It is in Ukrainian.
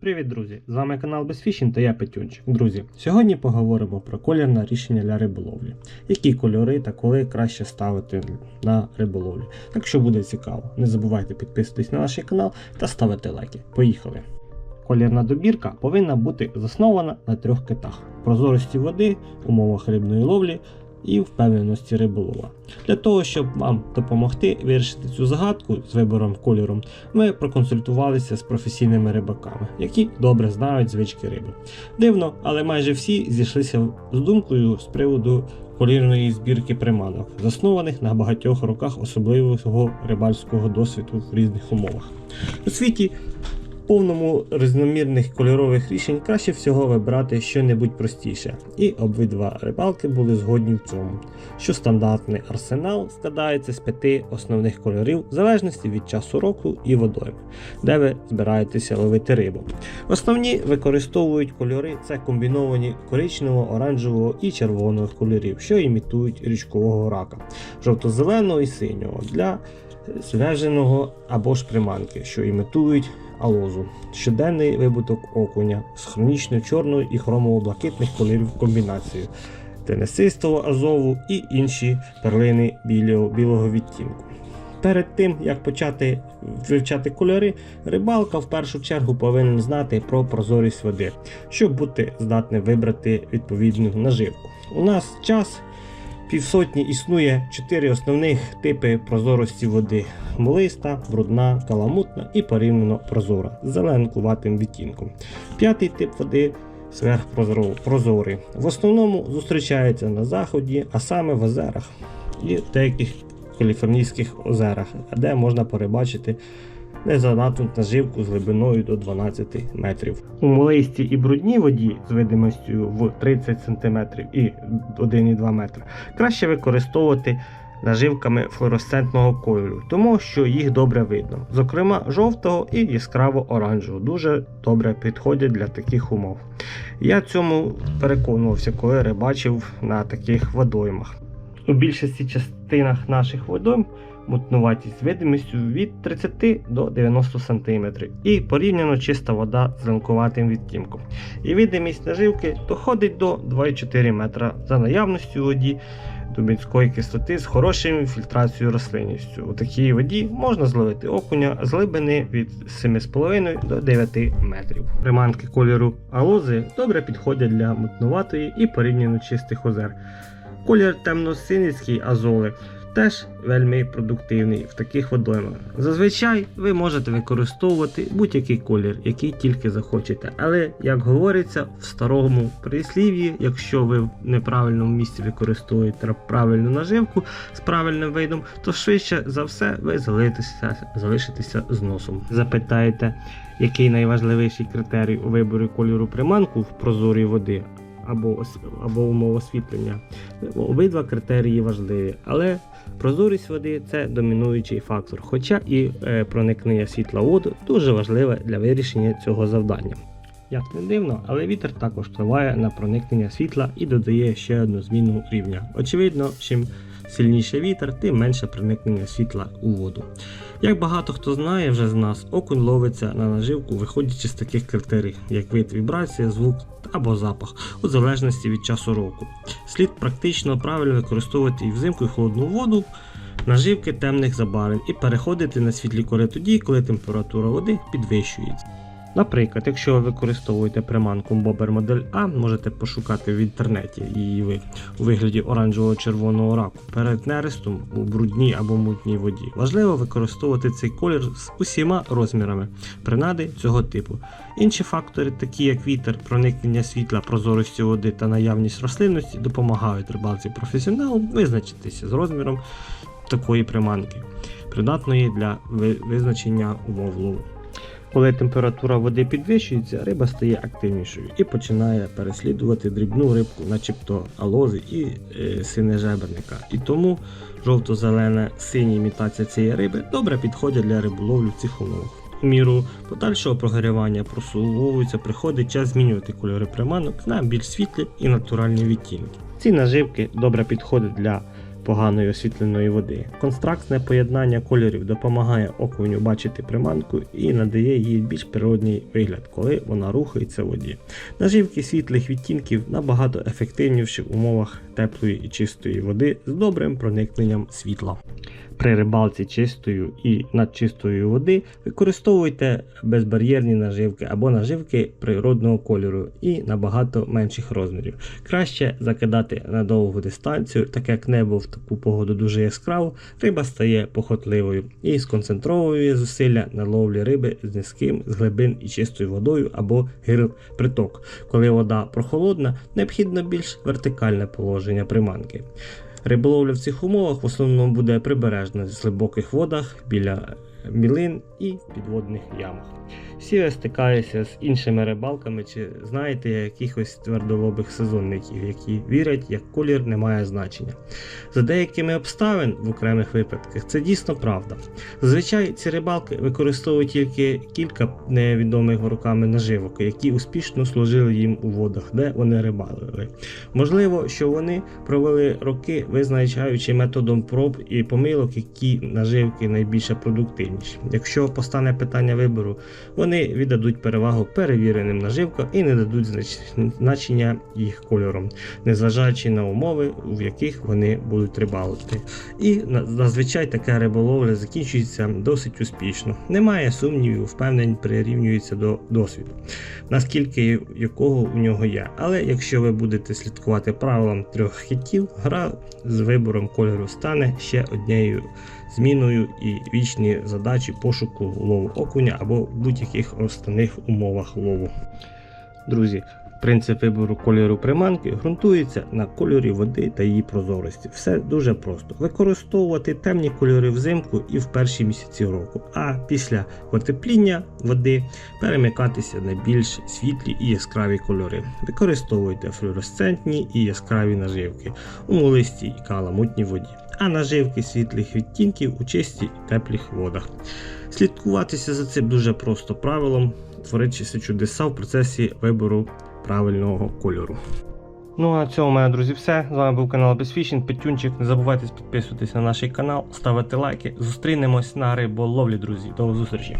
Привіт, друзі! З вами канал Безфішін та я Петюнчик. Друзі, сьогодні поговоримо про колірне рішення для риболовлі. Які кольори та коли краще ставити на риболовлі. Так що буде цікаво, не забувайте підписуватись на наш канал та ставити лайки. Поїхали! Колірна добірка повинна бути заснована на трьох китах: прозорості води, умовах рибної ловлі і впевненості риболова. Для того, щоб вам допомогти вирішити цю загадку з вибором кольору, ми проконсультувалися з професійними рибаками, які добре знають звички риби. Дивно, але майже всі зійшлися з думкою з приводу колірної збірки приманок, заснованих на багатьох роках особливого рибальського досвіду в різних умовах. У світі повному різномірних кольорових рішень краще всього вибрати щось простіше, і обидва рибалки були згодні в цьому, що стандартний арсенал складається з п'яти основних кольорів в залежності від часу року і водойми, де ви збираєтеся ловити рибу. Основні використовують кольори це комбіновані коричневого, оранжевого і червоного кольорів, що імітують річкового рака, жовто-зеленого і синього для зв'яженого або ж приманки, що імітують алозу, щоденний вибуток окуня з хронічно чорною і хромово-блакитних кольорів комбінацією, тенесистого азову і інші перлини білого, білого відтінку. Перед тим як почати вивчати кольори, рибалка в першу чергу повинен знати про прозорість води, щоб бути здатним вибрати відповідну наживку. У нас час півсотні існує чотири основних типи прозорості води: млиста, брудна, каламутна і порівняно прозора з зеленкуватим відтінком. П'ятий тип води сверхпрозорий. В основному зустрічається на заході, а саме в озерах і деяких каліфорнійських озерах, де можна перебачити незанатну наживку з глибиною до 12 метрів. У молисті і брудній воді з видимостю в 30 см і 1,2 метра краще використовувати наживками флуоресцентного кольору, тому що їх добре видно. Зокрема, жовтого і яскраво оранжевого дуже добре підходять для таких умов. Я цьому переконувався, коли рибачив на таких водоймах. У більшості частинах наших водойм мутнуватість видимістю від 30 до 90 см і порівняно чиста вода з зеленкуватим відтінком. І видимість наживки доходить до 2,4 метра за наявністю воді дубінської кислоти з хорошою фільтрацією рослинністю. У такій воді можна зловити окуня з глибини від 7,5 до 9 метрів. Приманки кольору алози добре підходять для мутнуватої і порівняно чистих озер. Колір темно-синицький азоли теж вельми продуктивний в таких водоймах. Зазвичай ви можете використовувати будь-який колір, який тільки захочете. Але, як говориться в старому прислів'ї, якщо ви в неправильному місці використовуєте правильну наживку з правильним видом, то швидше за все ви залишитеся, залишитеся з носом. Запитаєте, який найважливіший критерій у виборі кольору приманку в прозорій води? Або, або умов освітлення. Обидва критерії важливі, але прозорість води це домінуючий фактор, хоча і е, проникнення світла воду дуже важливе для вирішення цього завдання. Як не дивно, але вітер також впливає на проникнення світла і додає ще одну зміну рівня. Очевидно, чим сильніше вітер, тим менше проникнення світла у воду. Як багато хто знає вже з нас, окунь ловиться на наживку, виходячи з таких критерій, як вид вібрація, звук або запах, у залежності від часу року. Слід практично правильно використовувати і взимку і холодну воду, наживки темних забарвлень і переходити на світлі кори тоді, коли температура води підвищується. Наприклад, якщо ви використовуєте приманку Bobber Модель А, можете пошукати в інтернеті її ви у вигляді оранжево-червоного раку перед нерестом у брудній або мутній воді. Важливо використовувати цей колір з усіма розмірами принади цього типу. Інші фактори, такі як вітер, проникнення світла, прозорості води та наявність рослинності, допомагають рибалці професіоналу визначитися з розміром такої приманки, придатної для визначення умов лову. Коли температура води підвищується, риба стає активнішою і починає переслідувати дрібну рибку, начебто алози і е, синежеберника. І тому жовто-зелена синя імітація цієї риби добре підходять для риболовлі в цих умовах. У міру подальшого прогрівання просувовується, приходить час змінювати кольори приманок на більш світлі і натуральні відтінки. Ці наживки добре підходять для поганої освітленої води. Констрактне поєднання кольорів допомагає окуню бачити приманку і надає їй більш природній вигляд, коли вона рухається в воді. Наживки світлих відтінків набагато ефективніші в умовах теплої і чистої води з добрим проникненням світла. При рибалці чистою і надчистої води використовуйте безбар'єрні наживки або наживки природного кольору і набагато менших розмірів. Краще закидати на довгу дистанцію, так як небо в таку погоду дуже яскраво, риба стає похотливою і сконцентровує зусилля на ловлі риби з низьким з глибин і чистою водою або гирл приток. Коли вода прохолодна, необхідно більш вертикальне положення приманки. Риболовля в цих умовах в основному буде прибережна в глибоких водах біля мілин і підводних ямах. Всі ви стикаються з іншими рибалками чи знаєте якихось твердолобих сезонників, які вірять, як колір не має значення. За деякими обставин в окремих випадках це дійсно правда. Зазвичай ці рибалки використовують тільки кілька невідомих руками наживок, які успішно служили їм у водах, де вони рибалили. Можливо, що вони провели роки, визначаючи методом проб і помилок, які наживки найбільше продуктивніші. Якщо постане питання вибору, вони віддадуть перевагу перевіреним наживкам і не дадуть значення їх кольором, незважаючи на умови, в яких вони будуть рибалити. І зазвичай така риболовля закінчується досить успішно. Немає сумнівів, впевнень прирівнюється до досвіду, наскільки якого у нього є. Але якщо ви будете слідкувати правилам трьох хітів, гра з вибором кольору стане ще однією зміною і вічні задачі пошуку лову окуня або в будь-яких основних умовах лову. Друзі, принцип вибору кольору приманки ґрунтується на кольорі води та її прозорості. Все дуже просто. Використовувати темні кольори взимку і в перші місяці року, а після потепління води перемикатися на більш світлі і яскраві кольори. Використовуйте флуоресцентні і яскраві наживки у молистій і каламутній воді, а наживки світлих відтінків у чистій і теплих водах. Слідкуватися за цим дуже просто правилом, творитися чудеса в процесі вибору правильного кольору. Ну а на цьому, мене, друзі, все. З вами був канал Безфішінг, Петюнчик. Не забувайте підписуватися на наш канал, ставити лайки. Зустрінемось на риболовлі, друзі. До зустрічі!